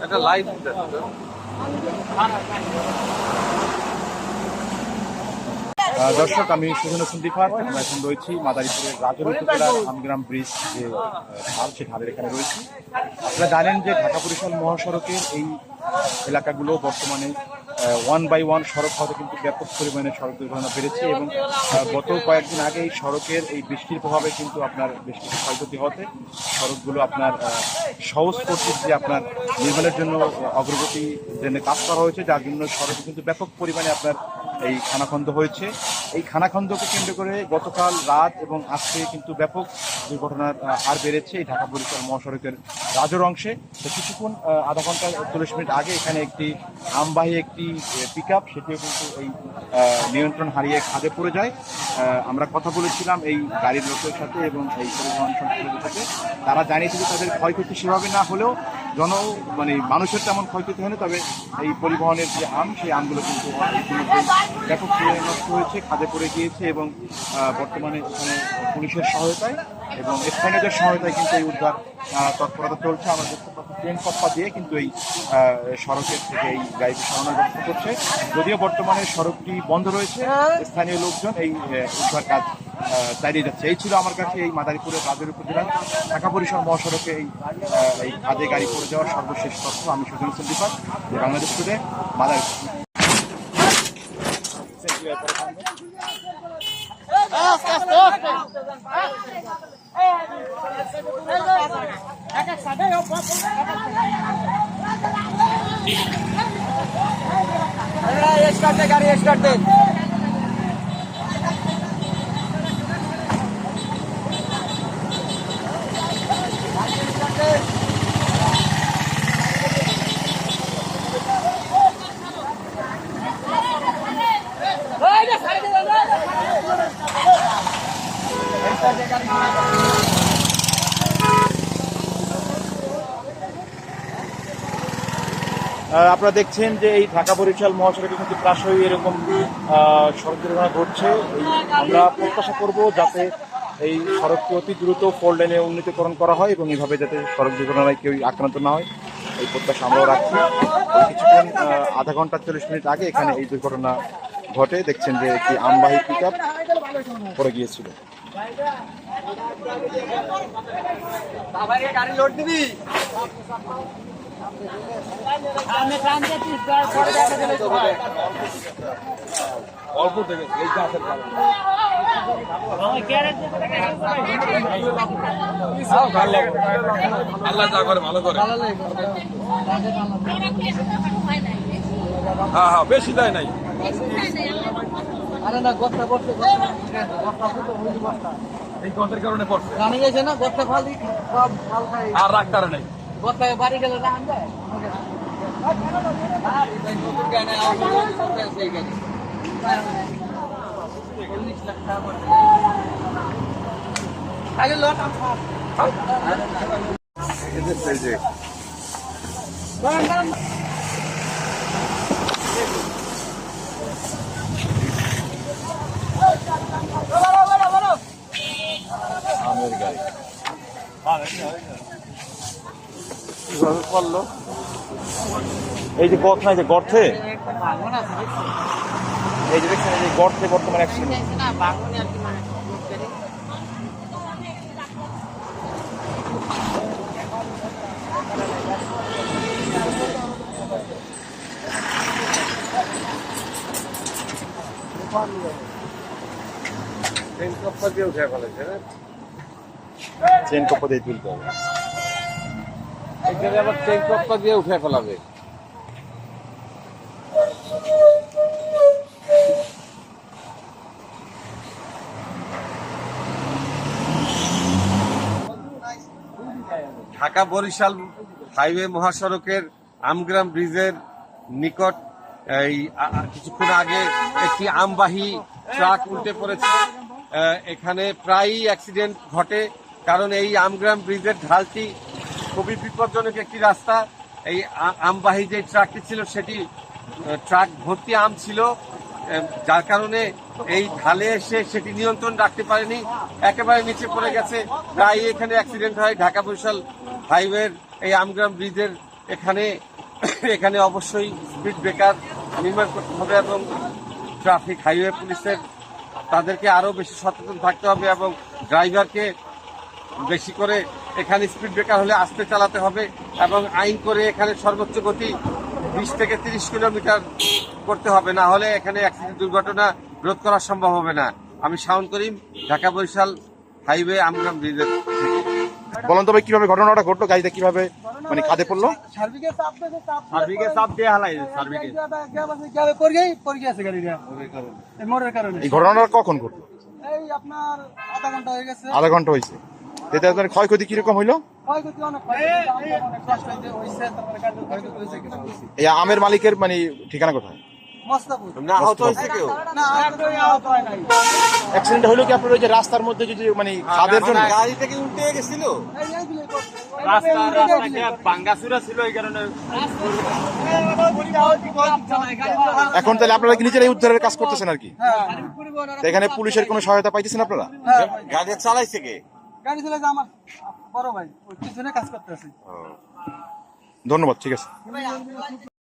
একটা লাইভ আহ, দর্শক আমি সুজন হোসেন দিফার আমরা এখন রয়েছি মাদারীপুরের রাজর উপজেলার আমগ্রাম ব্রিজ যে ঢাল সে ঢালের এখানে রয়েছি। আপনারা জানেন যে ঢাকা বরিশাল মহাসড়কের এই এলাকাগুলো বর্তমানে ওয়ান বাই ওয়ান সড়ক হতে কিন্তু ব্যাপক পরিমাণে সড়ক দুর্ঘটনা বেড়েছে এবং গত কয়েকদিন আগে এই সড়কের এই বৃষ্টির প্রভাবে কিন্তু আপনার বেশ কিছু ক্ষয়ক্ষতি হতে, সড়কগুলো আপনার সহজ করতে যে আপনার নির্মাণের জন্য অগ্রগতি জন্য কাজ করা হয়েছে, যার জন্য সড়ক কিন্তু ব্যাপক পরিমাণে আপনার এই খানাখন্দ হয়েছে। এই খানাখন্দকে কেন্দ্র করে গতকাল রাত এবং আজকে কিন্তু ব্যাপক দুর্ঘটনার হার বেড়েছে এই ঢাকা বরিশাল মহাসড়কের রাজর অংশে। তো কিছুক্ষণ আধা ঘণ্টা চল্লিশ মিনিট আগে এখানে একটি আমবাহী একটি পিক আপ সেটিও কিন্তু এই নিয়ন্ত্রণ হারিয়ে খাদে পড়ে যায়। আমরা কথা বলেছিলাম এই গাড়ির লোকের সাথে এবং এই পরিবহন সংস্থাগুলোর সাথে। তারা জানিয়েছিল তাদের ক্ষয়ক্ষতি সেভাবে না হলেও জন মানে মানুষের তেমন ক্ষয়ক্ষতি হয়নি, তবে এই পরিবহনের যে আম, সেই আমগুলো কিন্তু ব্যাপক নষ্ট হয়েছে, খাদে পড়ে গিয়েছে এবং বর্তমানে এখানে পুলিশের সহায়তায় এবং স্থানীয়দের সহায়তায় কিন্তু এই উদ্ধার তৎপরতা চলছে। আমরা দেখতে পাচ্ছি ট্রেন কপ্পা দিয়ে কিন্তু এই সড়কের থেকে এই গাড়িটি সরানোর ব্যবস্থা করছে। যদিও বর্তমানে সড়কটি বন্ধ রয়েছে, স্থানীয় লোকজন এই উদ্ধার কাজ চালিয়ে যাচ্ছে এই ছিল আমার কাছে এই মাদারীপুরের রাজের উপজেলার ঢাকা বরিশাল মহাসড়কে এই এই কাজে গাড়ি পড়ে যাওয়ার সর্বশেষ তথ্য আমি সুজন হোসেন দীপক বাংলাদেশ টুডে মাদারীপুর গাড়ি স্টার্ট আপনারা দেখছেন যে এই ঢাকা বরিশাল মহাসড়কে কিন্তু প্রায়শই এরকম সড়ক দুর্ঘটনা ঘটছে। আমরা প্রত্যাশা করব যাতে এই সড়কটি অতি দ্রুত ফোর লেনে উন্নীতকরণ করা হয় এবং এইভাবে যাতে সড়ক দুর্ঘটনায় কেউ আক্রান্ত না হয়। এই প্রত্যাশা আমরাও রাখছি। কিছুক্ষণ আধা ঘণ্টা চল্লিশ মিনিট আগে এখানে এই দুর্ঘটনা ঘটে। দেখছেন যে একটি আমবাহী পিক আপ পড়ে গিয়েছিল। গাড়ি লোড দিবি? অল্প থেকে এই গাছের আল্লাহ যা করে ভালো করে হ্যাঁ হ্যাঁ বেশি দেয় নাই আরে না বসতে এই গতের কারণে পড়ছে জানি গেছে না ফাল আর রাখতার নাই। গত্তা বাড়ি গেলে না আনবে? আমার গাড়ি। কীভাবে পড়ল এই যে গর্ত নাই যে গর্তে। এই যে দেখছেন এই যে গর্তে বর্তমানে অ্যাক্সিডেন্ট দেখছি না ভাঙনে আর কি মানে লোড করে। চেন কপ্পা দিয়ে তুলতে হবে এখানে আবার কপ্পা দিয়ে উঠে ফেলাবে। ঢাকা বরিশাল হাইওয়ে মহাসড়কের আমগ্রাম ব্রিজের নিকট এই কিছুক্ষণ আগে একটি আমবাহী ট্রাক উল্টে পড়েছে। এখানে প্রায়ই অ্যাক্সিডেন্ট ঘটে, কারণ এই আমগ্রাম ব্রিজের ঢালটি খুবই বিপজ্জনক একটি রাস্তা। এই আমবাহী যে ট্রাকটি ছিল, সেটি ট্রাক ভর্তি আম ছিল। যার কারণে এই ঢালে এসে সেটি নিয়ন্ত্রণ রাখতে পারেনি। একেবারে নিচে পড়ে গেছে। প্রায় এখানে অ্যাক্সিডেন্ট হয়। ঢাকা বরিশাল হাইওয়ের এই আমগ্রাম ব্রিজের এখানে এখানে অবশ্যই স্পিড ব্রেকার নির্মাণ করতে হবে এবং ট্রাফিক হাইওয়ে পুলিশের তাদেরকে আরও বেশি সচেতন থাকতে হবে এবং ড্রাইভারকে বেশি করে এখানে স্পিড ব্রেকার হলে আস্তে চালাতে হবে এবং আইন করে এখানে সর্বোচ্চ গতি বিশ থেকে তিরিশ কিলোমিটার করতে হবে। না হলে এখানে অ্যাক্সিডেন্ট দুর্ঘটনা রোধ করা সম্ভব হবে না। আমি শাওন করিম ঢাকা বরিশাল হাইওয়ে আমগ্রাম ব্রিজের থেকে। বলুন তবে কীভাবে ঘটনাটা ঘটলো গাড়িটা কীভাবে মানে খাদে পড়ল? সার্ভিকে চাপ দেবে সার্ভিকে চাপ দিয়ে। হালাই সার্ভিকে গ্যাবে পড়ে গিয়ে পড়ে গেছে গাড়িটা। এই মোড়ের কারণে। এই ঘটনাটা কখন ঘটলো? এই আপনার আধা ঘণ্টা হয়ে গেছে। আধা ঘণ্টা হয়েছে। এতে আপনার ক্ষয়ক্ষতি কীরকম হইল। এই আমের মালিকের মানে ঠিকানা কোথায়? না আহত হয়েছে কেউ? না, আহত আহত হয় নাই। অ্যাক্সিডেন্ট হইল কি আপনার ওই যে রাস্তার মধ্যে যদি মানে খাদের জন্য? গাড়ি থেকে উল্টে গেছিল। এই রাস্তা ছিল কারণে। এখন তাহলে আপনারা কি নিজেরাই উদ্ধারের কাজ করতেছেন আর কি? হ্যাঁ, তো এখানে পুলিশের কোনো সহায়তা পাইতেছেন আপনারা? হ্যাঁ, গাড়ি চালাইছে কে? গাড়ি চলে আমার বড় ভাই ওই পিছনে কাজ করতে আছে ধন্যবাদ ঠিক আছে।